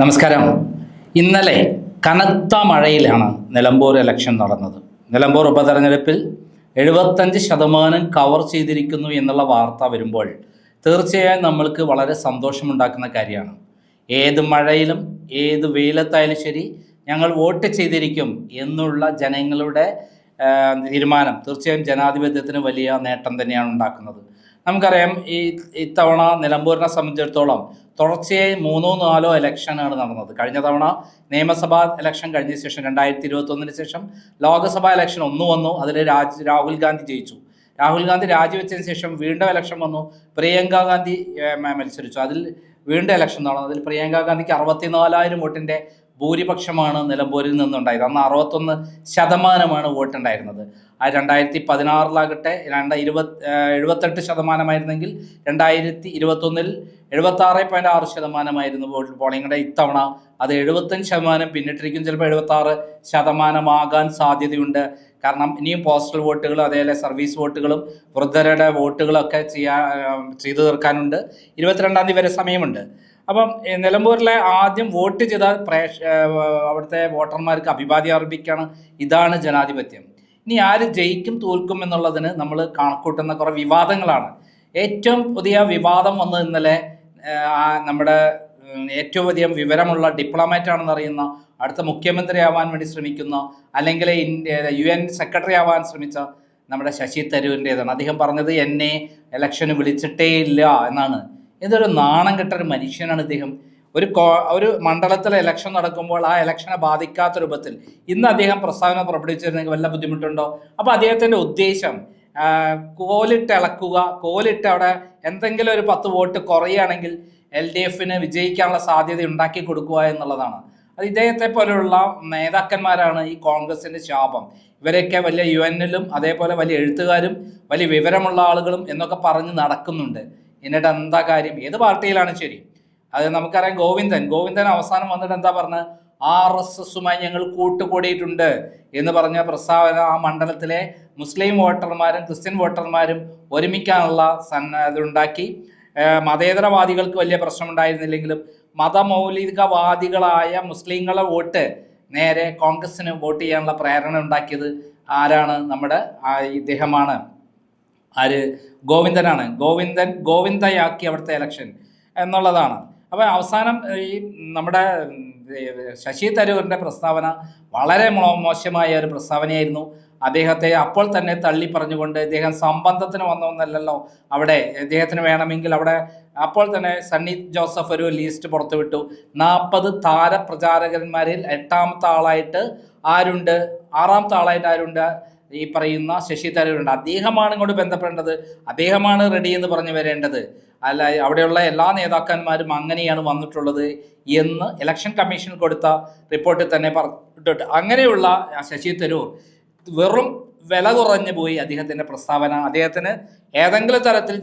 നമസ്കാരം. ഇന്നലെ കനത്ത മഴയിലാണ് നിലമ്പൂർ ഇലക്ഷൻ നടന്നത്. നിലമ്പൂർ ഉപതെരഞ്ഞെടുപ്പിൽ എഴുപത്തഞ്ച് ശതമാനം കവർ ചെയ്തിരിക്കുന്നു എന്നുള്ള വാർത്ത വരുമ്പോൾ തീർച്ചയായും നമ്മൾക്ക് വളരെ സന്തോഷമുണ്ടാക്കുന്ന കാര്യമാണ്. ഏത് മഴയിലും ഏത് വെയിലത്തായാലും ശരി ഞങ്ങൾ വോട്ട് ചെയ്തിരിക്കും എന്നുള്ള ജനങ്ങളുടെ തീരുമാനം തീർച്ചയായും ജനാധിപത്യത്തിന് വലിയ നേട്ടം തന്നെയാണ് ഉണ്ടാക്കുന്നത്. നമുക്കറിയാം ഈ ഇത്തവണ നിലമ്പൂരിനെ സംബന്ധിച്ചിടത്തോളം തുടർച്ചയായി മൂന്നോ നാലോ ഇലക്ഷനാണ് നടന്നത്. കഴിഞ്ഞ തവണ നിയമസഭാ ഇലക്ഷൻ കഴിഞ്ഞ ശേഷം രണ്ടായിരത്തി ഇരുപത്തി ഒന്നിന് ശേഷം ലോക്സഭാ ഇലക്ഷൻ ഒന്ന് വന്നു. അതിൽ രാജ് രാഹുൽ ഗാന്ധി ജയിച്ചു. രാഹുൽ ഗാന്ധി രാജിവെച്ചതിന് ശേഷം വീണ്ടും ഇലക്ഷൻ വന്നു. പ്രിയങ്ക ഗാന്ധി മത്സരിച്ചു. അതിൽ വീണ്ടും ഇലക്ഷൻ നടന്നു. അതിൽ പ്രിയങ്ക ഗാന്ധിക്ക് അറുപത്തിനാലായിരം വോട്ടിന്റെ ഭൂരിപക്ഷമാണ് നിലമ്പൂരിൽ നിന്നുണ്ടായത്. അന്ന് അറുപത്തൊന്ന് ശതമാനമാണ് വോട്ടുണ്ടായിരുന്നത്. ആ രണ്ടായിരത്തി പതിനാറിലാകട്ടെ രണ്ട് ഇരുപത് എഴുപത്തെട്ട് ശതമാനമായിരുന്നെങ്കിൽ രണ്ടായിരത്തി ഇരുപത്തൊന്നിൽ എഴുപത്തി ആറ് പോയിന്റ് ആറ് ശതമാനമായിരുന്നു വോട്ട്. പോളിംഗിന്റെ ഇത്തവണ അത് എഴുപത്തഞ്ച് ശതമാനം പിന്നിട്ടിരിക്കും. ചിലപ്പോൾ എഴുപത്തി ആറ് ശതമാനമാകാൻ സാധ്യതയുണ്ട്. കാരണം ഇനിയും പോസ്റ്റൽ വോട്ടുകൾ അതേപോലെ സർവീസ് വോട്ടുകളും വൃദ്ധരുടെ വോട്ടുകളൊക്കെ ചെയ്യാ ചെയ്തു തീർക്കാനുണ്ട്. ഇരുപത്തിരണ്ടാം തീയതി വരെ സമയമുണ്ട്. അപ്പം നിലമ്പൂരിലെ ആദ്യം വോട്ട് ചെയ്ത പ്രേക്ഷ അവിടുത്തെ വോട്ടർമാർക്ക് അഭിവാദ്യം അർപ്പിക്കുകയാണ് ഇതാണ് ജനാധിപത്യം. ഇനി ആര് ജയിക്കും തോൽക്കും എന്നുള്ളതിന് നമ്മൾ കണക്കൂട്ടുന്ന കുറേ വിവാദങ്ങളാണ്. ഏറ്റവും പുതിയ വിവാദം വന്ന് ഇന്നലെ നമ്മുടെ ഏറ്റവും അധികം വിവരമുള്ള ഡിപ്ലോമാറ്റ് ആണെന്ന് അറിയുന്ന അടുത്ത മുഖ്യമന്ത്രി ആവാൻ വേണ്ടി ശ്രമിക്കുന്ന അല്ലെങ്കിൽ ഇന്ത്യ യു എൻ സെക്രട്ടറി ആവാൻ ശ്രമിച്ച നമ്മുടെ ശശി തരൂരിന്റെതാണ്. അദ്ദേഹം പറഞ്ഞത് എന്നെ ഇലക്ഷന് വിളിച്ചിട്ടേ ഇല്ല എന്നാണ്. ഇതൊരു നാണം കെട്ട ഒരു മനുഷ്യനാണ് ഇദ്ദേഹം. ഒരു കോ ഒരു മണ്ഡലത്തിലെ ഇലക്ഷൻ നടക്കുമ്പോൾ ആ ഇലക്ഷനെ ബാധിക്കാത്ത രൂപത്തിൽ ഇന്ന് അദ്ദേഹം പ്രസ്താവന പുറപ്പെടുവിച്ചിരുന്നെങ്കിൽ വല്ല ബുദ്ധിമുട്ടുണ്ടോ? അപ്പോൾ അദ്ദേഹത്തിന്റെ ഉദ്ദേശം ആ, കോലിട്ട് ഇളക്കുക കോലിട്ട് അവിടെ എന്തെങ്കിലും ഒരു പത്ത് വോട്ട് കുറയുകയാണെങ്കിൽ എൽ ഡി എഫിന് വിജയിക്കാനുള്ള സാധ്യത ഉണ്ടാക്കി കൊടുക്കുക എന്നുള്ളതാണ്. അത് ഇദ്ദേഹത്തെ പോലെയുള്ള നേതാക്കന്മാരാണ് ഈ കോൺഗ്രസിന്റെ ശാപം. ഇവരെയൊക്കെ വലിയ യു എന്നിലും അതേപോലെ വലിയ എഴുത്തുകാരും വലിയ വിവരമുള്ള ആളുകളും എന്നൊക്കെ പറഞ്ഞ് നടക്കുന്നുണ്ട്. എന്നിട്ട് എന്താ കാര്യം? ഏത് പാർട്ടിയിലാണ് ശരി? അത് നമുക്കറിയാം ഗോവിന്ദൻ. ഗോവിന്ദൻ അവസാനം വന്നിട്ട് എന്താ പറഞ്ഞത് ആർ എസ് എസുമായി ഞങ്ങൾ കൂട്ടുകൂടിയിട്ടുണ്ട് എന്ന് പറഞ്ഞ പ്രസ്താവന ആ മണ്ഡലത്തിലെ മുസ്ലിം വോട്ടർമാരും ക്രിസ്ത്യൻ വോട്ടർമാരും ഒരുമിക്കാനുള്ള സന്ന ഇതുണ്ടാക്കി. മതേതരവാദികൾക്ക് വലിയ പ്രശ്നമുണ്ടായിരുന്നില്ലെങ്കിലും മതമൗലികവാദികളായ മുസ്ലിങ്ങളെ വോട്ട് നേരെ കോൺഗ്രസിന് വോട്ട് ചെയ്യാനുള്ള പ്രേരണ ഉണ്ടാക്കിയത് ആരാണ്? നമ്മുടെ ഇദ്ദേഹമാണ്. ആര്? ഗോവിന്ദനാണ്. ഗോവിന്ദൻ ഗോവിന്ദയാക്കി അവിടുത്തെ ഇലക്ഷൻ എന്നുള്ളതാണ്. അപ്പോൾ അവസാനം ഈ നമ്മുടെ ശശി തരൂരിന്റെ പ്രസ്താവന വളരെ മോശമായ ഒരു പ്രസ്താവനയായിരുന്നു. അദ്ദേഹത്തെ അപ്പോൾ തന്നെ തള്ളി പറഞ്ഞുകൊണ്ട് ഇദ്ദേഹം സംബന്ധത്തിന് വന്നൊന്നല്ലല്ലോ അവിടെ. ഇദ്ദേഹത്തിന് വേണമെങ്കിൽ അവിടെ അപ്പോൾ തന്നെ സണ്ണി ജോസഫ് ഒരു ലിസ്റ്റ് പുറത്തുവിട്ടു. നാൽപ്പത് താരപ്രചാരകന്മാരിൽ എട്ടാമത്തെ ആളായിട്ട് ആരുണ്ട്? ആറാമത്തെ ആളായിട്ട് ആരുണ്ട്? ഈ പറയുന്ന ശശി തരൂരുണ്ട്. അദ്ദേഹമാണ് ഇങ്ങോട്ട് ബന്ധപ്പെടേണ്ടത്. അദ്ദേഹമാണ് റെഡി എന്ന് പറഞ്ഞു വരേണ്ടത്. അല്ല അവിടെയുള്ള എല്ലാ നേതാക്കന്മാരും അങ്ങനെയാണ് വന്നിട്ടുള്ളത് എന്ന് ഇലക്ഷൻ കമ്മീഷൻ കൊടുത്ത റിപ്പോർട്ടിൽ തന്നെ പറഞ്ഞിട്ടുണ്ട്. അങ്ങനെയുള്ള ശശി തരൂർ വെറും വില കുറഞ്ഞു പോയി അദ്ദേഹത്തിന്റെ പ്രസ്താവന. അദ്ദേഹത്തിന് ഏതെങ്കിലും തരത്തിൽ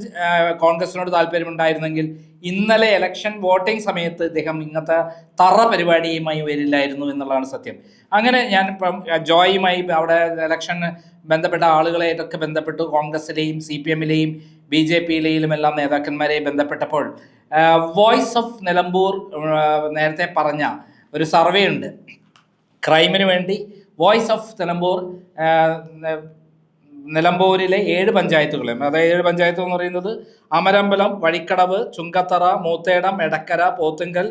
കോൺഗ്രസിനോട് താല്പര്യമുണ്ടായിരുന്നെങ്കിൽ ഇന്നലെ ഇലക്ഷൻ വോട്ടിംഗ് സമയത്ത് ഇദ്ദേഹം ഇങ്ങനത്തെ തറ പരിപാടിയുമായി വരില്ലായിരുന്നു എന്നുള്ളതാണ് സത്യം. അങ്ങനെ ഞാൻ ഇപ്പം ജോയുമായി അവിടെ ഇലക്ഷൻ ബന്ധപ്പെട്ട ആളുകളായിട്ടൊക്കെ ബന്ധപ്പെട്ടു കോൺഗ്രസിലെയും സി പി എമ്മിലെയും ബി ജെ പിയിലെയും എല്ലാം നേതാക്കന്മാരെ ബന്ധപ്പെട്ടപ്പോൾ വോയിസ് ഓഫ് നിലമ്പൂർ നേരത്തെ പറഞ്ഞ ഒരു സർവേ ഉണ്ട്. ക്രൈമിന് വേണ്ടി വോയിസ് ഓഫ് നിലമ്പൂർ നിലമ്പൂരിലെ ഏഴ് പഞ്ചായത്തുകളും. അതായത് ഏഴ് പഞ്ചായത്ത് എന്ന് പറയുന്നത് അമരമ്പലം വഴിക്കടവ് ചുങ്കത്തറ മൂത്തേടം എടക്കര പോത്തുങ്കൽ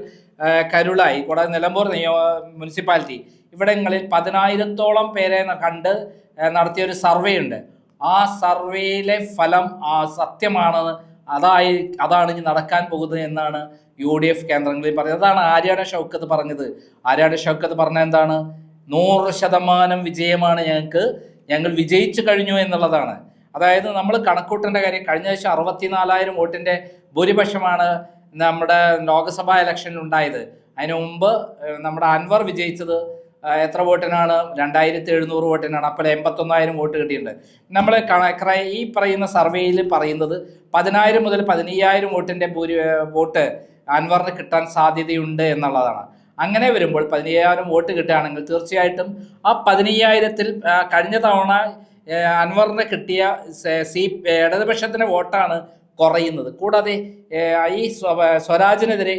കരുളായി. കൂടാതെ നിലമ്പൂർ നിയോ മുനിസിപ്പാലിറ്റി. ഇവിടങ്ങളിൽ പതിനായിരത്തോളം പേരെ കണ്ട് നടത്തിയ ഒരു സർവേ ഉണ്ട്. ആ സർവേയിലെ ഫലം ആ സത്യമാണ്. അതായി അതാണ് ഇനി നടക്കാൻ പോകുന്നത് എന്നാണ് യു ഡി എഫ് കേന്ദ്രങ്ങളിൽ പറഞ്ഞത് അതാണ് ആര്യാട ഷൗക്കത്ത് പറഞ്ഞത്. ആര്യാട ഷൗക്കത്ത് പറഞ്ഞ എന്താണ്? നൂറ് ശതമാനം വിജയമാണ് ഞങ്ങൾക്ക്. ഞങ്ങൾ വിജയിച്ചു കഴിഞ്ഞു എന്നുള്ളതാണ്. അതായത് നമ്മൾ കണക്കൂട്ടേണ്ട കാര്യം കഴിഞ്ഞ ദിവസം അറുപത്തിനാലായിരം വോട്ടിന്റെ ഭൂരിപക്ഷമാണ് നമ്മുടെ ലോക്സഭാ ഇലക്ഷനിൽ ഉണ്ടായത്. അതിനു മുമ്പ് നമ്മുടെ അൻവർ വിജയിച്ചത് എത്ര വോട്ടിനാണ്? രണ്ടായിരത്തി എഴുന്നൂറ് വോട്ടിനാണ്. അപ്പോൾ എൺപത്തൊന്നായിരം വോട്ട് കിട്ടിയിട്ടുണ്ട്. നമ്മൾ ഈ പറയുന്ന സർവേയിൽ പറയുന്നത് പതിനായിരം മുതൽ പതിനയ്യായിരം വോട്ടിന്റെ ഭൂരി വോട്ട് അൻവറിന് കിട്ടാൻ സാധ്യതയുണ്ട് എന്നുള്ളതാണ്. അങ്ങനെ വരുമ്പോൾ പതിനയ്യായിരം വോട്ട് കിട്ടുകയാണെങ്കിൽ തീർച്ചയായിട്ടും ആ പതിനയ്യായിരത്തിൽ കഴിഞ്ഞ തവണ അൻവറിന് കിട്ടിയ സ- ഇടതുപക്ഷത്തിന്റെ വോട്ടാണ് കുറയുന്നത്. കൂടാതെ ഈ സ്വ- സ്വരാജിനെതിരെ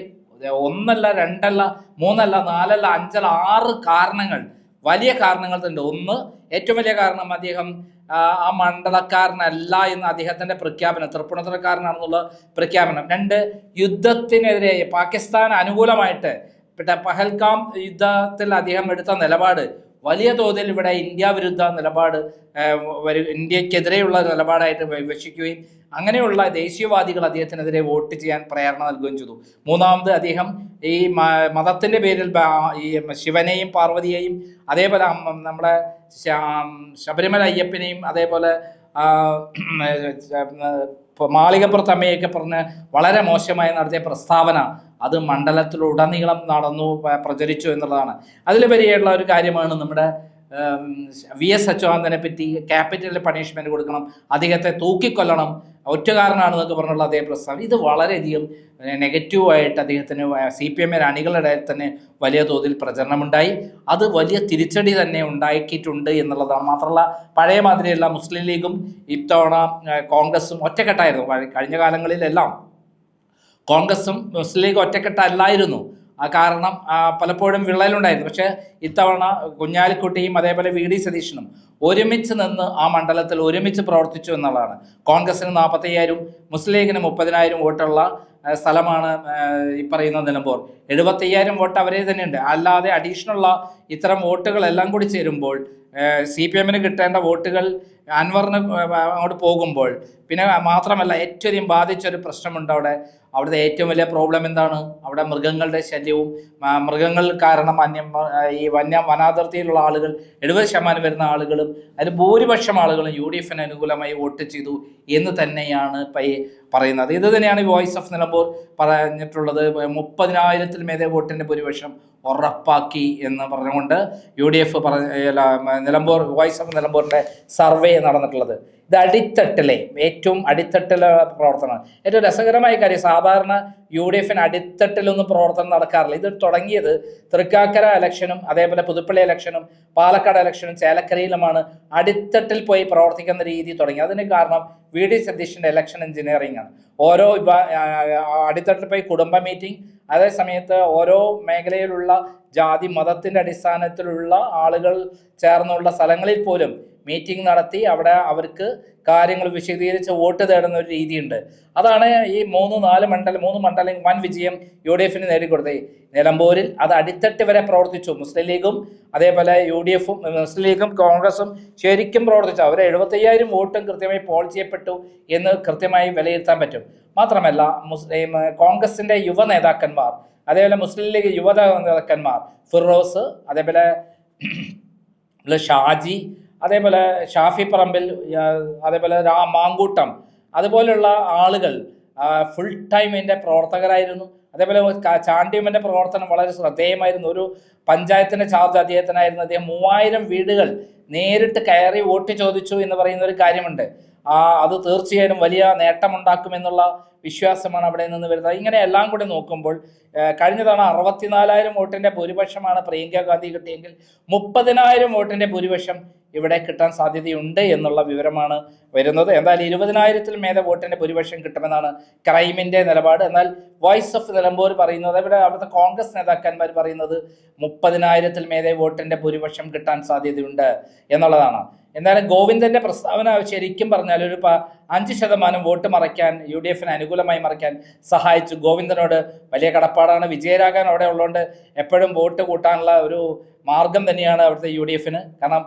ഒന്നല്ല രണ്ടല്ല മൂന്നല്ല നാലല്ല അഞ്ചല്ല ആറ് കാരണങ്ങൾ വലിയ കാരണങ്ങൾ തന്നെ ഒന്ന് ഏറ്റവും വലിയ കാരണം അദ്ദേഹം ആ, ആ മണ്ഡലക്കാരനല്ല എന്ന് അദ്ദേഹത്തിന്റെ പ്രഖ്യാപനം തൃപ്പൂണിത്തുറക്കാരനാണെന്നുള്ള പ്രഖ്യാപനം. രണ്ട് യുദ്ധത്തിനെതിരെ പാകിസ്ഥാൻ അനുകൂലമായിട്ട് പിന്നെ പഹൽഗാം യുദ്ധത്തിൽ അദ്ദേഹം എടുത്ത നിലപാട് വലിയ തോതിൽ ഇവിടെ ഇന്ത്യ വിരുദ്ധ നിലപാട് ഇന്ത്യക്കെതിരെയുള്ള നിലപാടായിട്ട് വിവക്ഷിക്കുകയും അങ്ങനെയുള്ള ദേശീയവാദികൾ അദ്ദേഹത്തിനെതിരെ വോട്ട് ചെയ്യാൻ പ്രേരണ നൽകുകയും ചെയ്തു. മൂന്നാമത് അദ്ദേഹം ഈ മതത്തിന്റെ പേരിൽ ഈ ശിവനെയും പാർവതിയെയും അതേപോലെ നമ്മുടെ ശബരിമല അയ്യപ്പനെയും അതേപോലെ മാളികപ്പുറത്തമ്മയൊക്കെ പറഞ്ഞ് വളരെ മോശമായി നടത്തിയ പ്രസ്താവന അത് മണ്ഡലത്തിലുടനീളം നടന്നു പ്രചരിച്ചു എന്നുള്ളതാണ്. അതിലുപരിയായിട്ടുള്ള ഒരു കാര്യമാണ് നമ്മുടെ വി എസ് അച്യുതാനന്ദനെ പറ്റി ക്യാപിറ്റലിൽ പണിഷ്മെന്റ് കൊടുക്കണം അദ്ദേഹത്തെ തൂക്കിക്കൊല്ലണം ഒറ്റക്കാരനാണെന്നൊക്കെ പറഞ്ഞുള്ള അതേ പ്രസ്താവന. ഇത് വളരെയധികം നെഗറ്റീവായിട്ട് അദ്ദേഹത്തിന് സി പി എമ്മിന് അണികളുടെ തന്നെ വലിയ തോതിൽ പ്രചരണമുണ്ടായി. അത് വലിയ തിരിച്ചടി തന്നെ ഉണ്ടാക്കിയിട്ടുണ്ട് എന്നുള്ളതാണ്. മാത്രമല്ല പഴയ മാതിരിയുള്ള മുസ്ലിം ലീഗും ഇത്തവണ കോൺഗ്രസും ഒറ്റക്കെട്ടായിരുന്നു. കഴി- കഴിഞ്ഞ കാലങ്ങളിലെല്ലാം കോൺഗ്രസും മുസ്ലിം ലീഗ് ഒറ്റക്കെട്ടല്ലായിരുന്നു. കാരണം പലപ്പോഴും വിള്ളലുണ്ടായിരുന്നു. പക്ഷേ ഇത്തവണ കുഞ്ഞാലിക്കുട്ടിയും അതേപോലെ വി ഡി സതീശനും ഒരുമിച്ച് നിന്ന് ആ മണ്ഡലത്തിൽ ഒരുമിച്ച് പ്രവർത്തിച്ചു എന്നുള്ളതാണ്. കോൺഗ്രസിന് നാൽപ്പത്തയ്യായിരം മുസ്ലിം ലീഗിന് മുപ്പതിനായിരം വോട്ടുള്ള സ്ഥലമാണ് ഈ പറയുന്ന നിലമ്പൂർ. എഴുപത്തയ്യായിരം വോട്ട് അവരെ തന്നെയുണ്ട്. അല്ലാതെ അഡീഷണലുള്ള ഇത്തരം വോട്ടുകളെല്ലാം കൂടി ചേരുമ്പോൾ സി പി എമ്മിന് കിട്ടേണ്ട വോട്ടുകൾ അൻവറിന് അങ്ങോട്ട് പോകുമ്പോൾ പിന്നെ മാത്രമല്ല ഏറ്റവും ബാധിച്ചൊരു പ്രശ്നമുണ്ട് അവിടെ അവിടുത്തെ ഏറ്റവും വലിയ പ്രോബ്ലം എന്താണ്? അവിടെ മൃഗങ്ങളുടെ ശല്യവും മൃഗങ്ങൾ കാരണം വന്യ ഈ വന്യ വനാതിർത്തിയിലുള്ള ആളുകൾ എഴുപത് ശതമാനം വരുന്ന ആളുകളും അതിൽ ഭൂരിപക്ഷം ആളുകളും യു ഡി എഫിന് അനുകൂലമായി വോട്ട് ചെയ്തു എന്ന് തന്നെയാണ് പറയുന്നത്. ഇത് തന്നെയാണ് വോയിസ് ഓഫ് നിലമ്പൂർ പറഞ്ഞിട്ടുള്ളത്. മുപ്പതിനായിരത്തിൽ മേലെ വോട്ടിന്റെ ഭൂരിപക്ഷം ഉറപ്പാക്കി എന്ന് പറഞ്ഞുകൊണ്ട് യു ഡി എഫ് പറഞ്ഞ നിലമ്പൂർ വോയിസ് ഓഫ് നിലമ്പൂരിന്റെ സർവേ നടന്നിട്ടുള്ളത്. ഇത് അടിത്തട്ടിലെ ഏറ്റവും അടിത്തട്ടിലെ പ്രവർത്തനം ഏറ്റവും രസകരമായ കാര്യം സാധാരണ യു ഡി എഫിന് അടിത്തട്ടിലൊന്നും പ്രവർത്തനം നടക്കാറില്ല. ഇത് തുടങ്ങിയത് തൃക്കാക്കര ഇലക്ഷനും അതേപോലെ പുതുപ്പള്ളി ഇലക്ഷനും പാലക്കാട് ഇലക്ഷനും ചേലക്കരയിലുമാണ് അടിത്തട്ടിൽ പോയി പ്രവർത്തിക്കുന്ന രീതി തുടങ്ങി. അതിന് കാരണം വി ഡി സതീഷിന്റെ ഇലക്ഷൻ എഞ്ചിനീയറിംഗ് ആണ്. ഓരോ അടിത്തട്ടിൽ പോയി കുടുംബ മീറ്റിംഗ് അതേ സമയത്ത് ഓരോ മേഖലയിലുള്ള ജാതി മതത്തിന്റെ അടിസ്ഥാനത്തിലുള്ള ആളുകൾ ചേർന്നുള്ള സ്ഥലങ്ങളിൽ പോലും മീറ്റിംഗ് നടത്തി അവിടെ അവർക്ക് കാര്യങ്ങൾ വിശദീകരിച്ച് വോട്ട് തേടുന്ന ഒരു രീതിയുണ്ട്. അതാണ് ഈ മൂന്ന് നാല് മണ്ഡലം മൂന്ന് മണ്ഡലം വൻ വിജയം യു ഡി എഫിന് നേടിക്കൊടുത്തത്. നിലമ്പൂരിൽ അത് അടിത്തട്ട് വരെ പ്രവർത്തിച്ചു. മുസ്ലിം ലീഗും അതേപോലെ യു ഡി എഫും മുസ്ലിം ലീഗും കോൺഗ്രസും ശരിക്കും പ്രവർത്തിച്ചു. അവർ എഴുപത്തയ്യായിരം വോട്ടും കൃത്യമായി പോൾ ചെയ്യപ്പെട്ടു എന്ന് കൃത്യമായി വിലയിരുത്താൻ പറ്റും. മാത്രമല്ല മുസ്ലിം കോൺഗ്രസിന്റെ യുവ നേതാക്കന്മാർ അതേപോലെ മുസ്ലിം ലീഗ് യുവ നേതാക്കന്മാർ ഫിറോസ് അതേപോലെ ഷാജി അതേപോലെ ഷാഫി പറമ്പിൽ അതേപോലെ മാങ്കൂട്ടം അതുപോലെയുള്ള ആളുകൾ ഫുൾ ടൈം എന്റെ പ്രവർത്തകരായിരുന്നു. അതേപോലെ ചാണ്ടിയമ്മന്റെ പ്രവർത്തനം വളരെ ശ്രദ്ധേയമായിരുന്നു. ഒരു പഞ്ചായത്തിന്റെ ചാർജ് അദ്ദേഹത്തിനായിരുന്നു. അദ്ദേഹം മൂവായിരം വീടുകൾ നേരിട്ട് കയറി വോട്ട് ചോദിച്ചു എന്ന് പറയുന്ന ഒരു കാര്യമുണ്ട്. അത് തീർച്ചയായും വലിയ നേട്ടമുണ്ടാക്കുമെന്നുള്ള വിശ്വാസമാണ് അവിടെ നിന്ന് വരുന്നത്. ഇങ്ങനെ എല്ലാം കൂടി നോക്കുമ്പോൾ കഴിഞ്ഞ തവണ അറുപത്തിനാലായിരം വോട്ടിന്റെ ഭൂരിപക്ഷമാണ് പ്രിയങ്ക ഗാന്ധി കിട്ടിയെങ്കിൽ മുപ്പതിനായിരം വോട്ടിന്റെ ഭൂരിപക്ഷം ഇവിടെ കിട്ടാൻ സാധ്യതയുണ്ട് എന്നുള്ള വിവരമാണ് വരുന്നത്. എന്തായാലും ഇരുപതിനായിരത്തിൽ മേലെ വോട്ടിന്റെ ഭൂരിപക്ഷം കിട്ടുമെന്നാണ് ക്രൈമിന്റെ നിലപാട്. എന്നാൽ വോയിസ് ഓഫ് നിലമ്പൂർ പറയുന്നത് ഇവിടെ അവിടുത്തെ കോൺഗ്രസ് നേതാക്കന്മാർ പറയുന്നത് മുപ്പതിനായിരത്തിൽ മേലെ വോട്ടിന്റെ ഭൂരിപക്ഷം കിട്ടാൻ സാധ്യതയുണ്ട് എന്നുള്ളതാണ്. എന്നാലും ഗോവിന്ദന്റെ പ്രസ്താവന ശരിക്കും പറഞ്ഞാൽ ഒരു അഞ്ച് ശതമാനം വോട്ട് മറയ്ക്കാൻ യു ഡി എഫിന് അനുകൂലമായി മറയ്ക്കാൻ സഹായിച്ചു. ഗോവിന്ദനോട് വലിയ കടപ്പാടാണ്. വിജയരാഘവൻ അവിടെ ഉള്ളതുകൊണ്ട് എപ്പോഴും വോട്ട് കൂട്ടാനുള്ള ഒരു മാർഗം തന്നെയാണ് അവിടുത്തെ യു ഡി എഫിന് കാരണം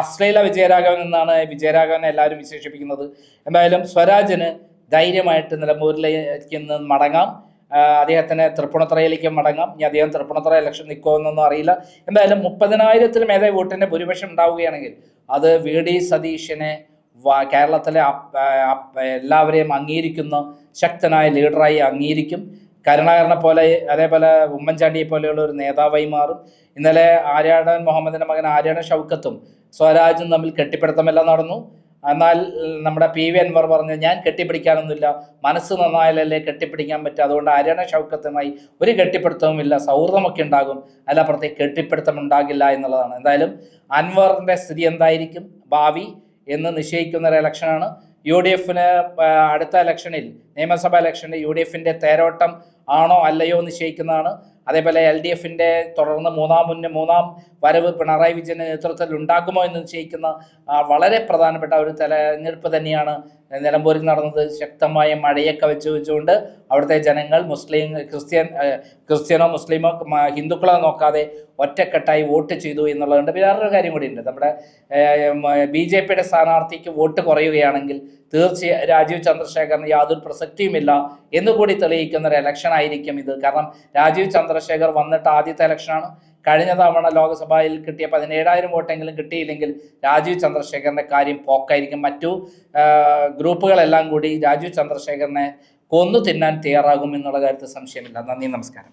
അശ്ലീല വിജയരാഘവൻ എന്നാണ് വിജയരാഘവനെ എല്ലാവരും വിശേഷിപ്പിക്കുന്നത്. എന്തായാലും സ്വരാജിന് ധൈര്യമായിട്ട് നിലമ്പൂരിലേക്ക് നിന്ന് മടങ്ങാം. അദ്ദേഹത്തിന് തൃപ്പൂണിത്തറയിലേക്ക് മടങ്ങാം. ഇനി അദ്ദേഹം തൃപ്പൂണിത്തറ ഇലക്ഷൻ നിൽക്കുമെന്നൊന്നും അറിയില്ല. എന്തായാലും മുപ്പതിനായിരത്തിൽ ഏതായ വോട്ടിന്റെ ഭൂരിപക്ഷം ഉണ്ടാവുകയാണെങ്കിൽ അത് വി ഡി സതീശനെ കേരളത്തിലെ എല്ലാവരെയും അംഗീകരിക്കുന്ന ശക്തനായ ലീഡറായി അംഗീകരിക്കും. കരുണാകരനെ പോലെ അതേപോലെ ഉമ്മൻചാണ്ടിയെ പോലെയുള്ള ഒരു നേതാവായി മാറും. ഇന്നലെ ആര്യാടൻ മുഹമ്മദിന്റെ മകൻ ആര്യാടൻ ഷൗക്കത്തും സ്വരാജും തമ്മിൽ കെട്ടിപ്പിടുത്തമെല്ലാം നടന്നു. എന്നാൽ നമ്മുടെ പി വി അൻവർ പറഞ്ഞു ഞാൻ കെട്ടിപ്പിടിക്കാനൊന്നുമില്ല. മനസ്സ് നന്നായാലല്ലേ കെട്ടിപ്പിടിക്കാൻ പറ്റും. അതുകൊണ്ട് അരണ ഷൗക്കത്തുമായി ഒരു കെട്ടിപ്പിടുത്തവുമില്ല. സൗഹൃദമൊക്കെ ഉണ്ടാകും. അതിലപ്പുറത്തേക്ക് കെട്ടിപ്പിടുത്തം ഉണ്ടാകില്ല എന്നുള്ളതാണ്. എന്തായാലും അൻവറിന്റെ സ്ഥിതി എന്തായിരിക്കും? ഭാവി എന്ന് നിശ്ചയിക്കുന്ന ഒരു ഇലക്ഷനാണ്. യു ഡി എഫിന് അടുത്ത ഇലക്ഷനിൽ നിയമസഭാ ഇലക്ഷനിൽ യു ഡി എഫിന്റെ തേരോട്ടം ആണോ അല്ലയോ നിശ്ചയിക്കുന്നതാണ്. അതേപോലെ എൽ ഡി എഫിന്റെ തുടർന്ന് മൂന്നാം മുന്നേ മൂന്നാം വരവ് പിണറായി വിജയന്റെ നേതൃത്വത്തിൽ ഉണ്ടാകുമോ എന്ന് നിശ്ചയിക്കുന്ന വളരെ പ്രധാനപ്പെട്ട ഒരു തെരഞ്ഞെടുപ്പ് തന്നെയാണ് നിലമ്പൂരിൽ നടന്നത് ശക്തമായ മഴയൊക്കെ വെച്ച് വെച്ചുകൊണ്ട് അവിടുത്തെ ജനങ്ങൾ മുസ്ലിം ക്രിസ്ത്യൻ ക്രിസ്ത്യനോ മുസ്ലിമോ ഹിന്ദുക്കളോ നോക്കാതെ ഒറ്റക്കെട്ടായി വോട്ട് ചെയ്തു എന്നുള്ളതുണ്ട്. പിന്നെ വേറൊരു കാര്യം കൂടിയുണ്ട്. നമ്മുടെ ബി ജെ പിയുടെ സ്ഥാനാർത്ഥിക്ക് വോട്ട് കുറയുകയാണെങ്കിൽ തീർച്ചയായും രാജീവ് ചന്ദ്രശേഖറിന് യാതൊരു പ്രസക്തിയുമില്ല എന്നുകൂടി തെളിയിക്കുന്ന ഒരു ഇലക്ഷൻ ആയിരിക്കും ഇത്. കാരണം രാജീവ് ചന്ദ്രശേഖർ വന്നിട്ട് ആദ്യത്തെ ഇലക്ഷനാണ് കഴിഞ്ഞ തവണ ലോക്സഭയിൽ കിട്ടിയ പതിനേഴായിരം വോട്ടെങ്കിലും കിട്ടിയില്ലെങ്കിൽ രാജീവ് ചന്ദ്രശേഖരന്റെ കാര്യം പോക്കായിരിക്കും. മറ്റു ഗ്രൂപ്പുകളെല്ലാം കൂടി രാജീവ് ചന്ദ്രശേഖരനെ കൊന്നു തിന്നാൻ തയ്യാറാകും എന്നുള്ള കാര്യത്തിൽ സംശയമില്ല. നന്ദി നമസ്കാരം.